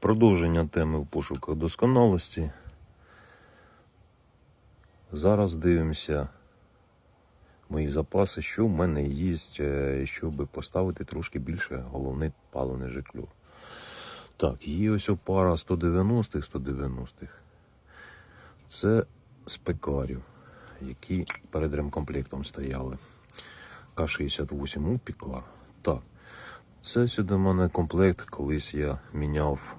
Продовження теми в пошуках досконалості. Зараз дивимося мої запаси, що в мене є, е, щоб поставити трошки більше головний паливний жиклюр. Так, є ось пара 190-х, 190-х. Це з пекарів, які перед ремкомплектом стояли. К-68 у Пікар. Так, це сюди в мене комплект, колись я міняв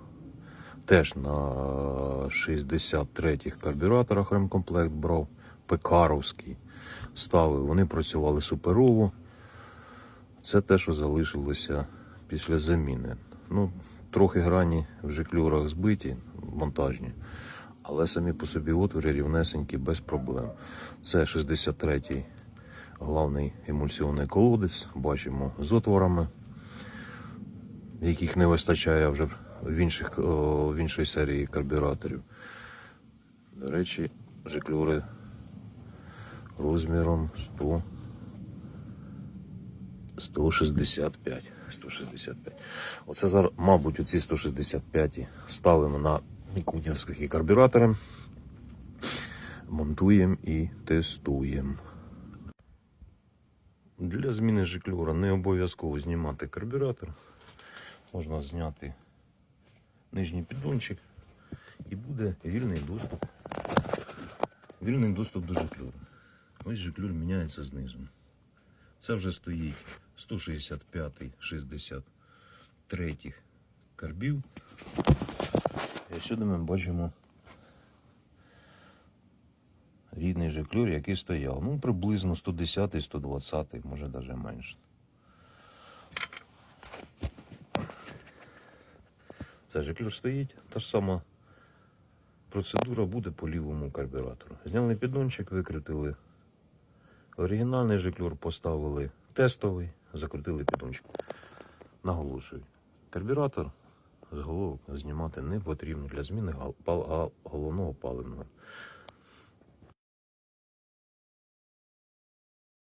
теж на 63-х карбюраторах ремкомплект брав, пекаровський. Ставив, вони працювали суперово. Це те, що залишилося після заміни. Ну, трохи грані в жиклюрах збиті, монтажні, але самі по собі отвори рівнесенькі, без проблем. Це 63-й главний емульсіонний колодець, бачимо з отворами, яких не вистачає вже в, інших, в іншій серії карбюраторів. До речі, жиклюри розміром 100 165. 165. Оце зараз, мабуть, оці 165 ставимо на мікудівські карбюратори, монтуємо і тестуємо. Для зміни жиклюра не обов'язково знімати карбюратор. Можна зняти нижній піддончик і буде вільний доступ. Вільний доступ до жиклюра. Ось жиклюр міняється знизу. Це вже стоїть 165 63 карбів. І сюди ми бачимо рідний жиклюр, який стояв. Ну, приблизно 110 120 може навіть менше. Це жиклюр стоїть. Та ж сама процедура буде по лівому карбюратору. Зняли піддончик, викрутили оригінальний жиклюр, поставили тестовий, закрутили піддончик. Наголошую, карбюратор з головок знімати не потрібно для зміни головного паливного.